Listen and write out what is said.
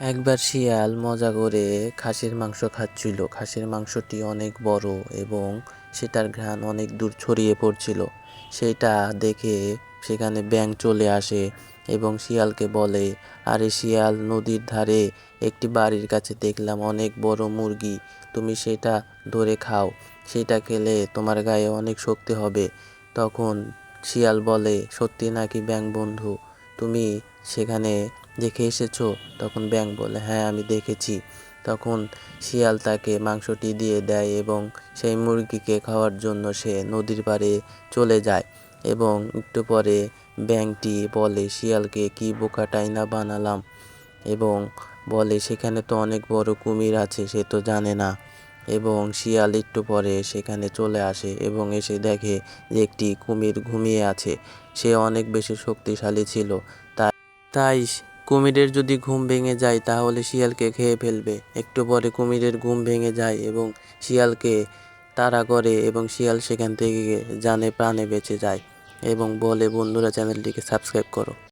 একবার শিয়াল মজা করে খাসির মাংস খাচ্ছিল। খাসির মাংসটি অনেক বড় এবং সেটার ঘ্রাণ অনেক দূর ছড়িয়ে পড়ছিল। সেটা দেখে সেখানে ব্যাঙ চলে আসে এবং শিয়ালকে বলে, আরে শিয়াল, নদীর ধারে একটি বাড়ির কাছে দেখলাম অনেক বড় মুরগি। তুমি সেটা ধরে খাও। সেটা খেলে তোমার গায়ে অনেক শক্তি হবে। তখন শিয়াল বলে, সত্যি নাকি ব্যাঙ বন্ধু? তুমি সেখানে দেখে এসেছ? তখন ব্যাঙ বলে হ্যাঁ আমি দেখেছি। তখন শিয়াল তাকে মাংসটি দিয়ে দেয় এবং সেই মুরগিকে খাওয়ার জন্য সে নদীর পাড়ে চলে যায় এবং একটু পরে ব্যাঙটি বলে, শিয়ালকে কি বোকাটাই না বানালাম? এবং বলে, সেখানে তো অনেক বড় কুমির আছে, সে তো জানে না। এবং শিয়াল একটু পরে সেখানে চলে আসে এবং এসে দেখে যে একটি কুমির ঘুমিয়ে আছে। সে অনেক বেশি শক্তিশালী ছিল। তাই তাই কুমিরের যদি ঘুম ভেঙে যায়, তাহলে শিয়ালকে খেয়ে ফেলবে। একটু পরে কুমিরের ঘুম ভেঙে যায় এবং শিয়ালকে তাড়া করে এবং শিয়াল সেখান থেকে জানে প্রাণে বেঁচে যায়। এবং বলে, বন্ধুরা, চ্যানেলটিকে সাবস্ক্রাইব করো।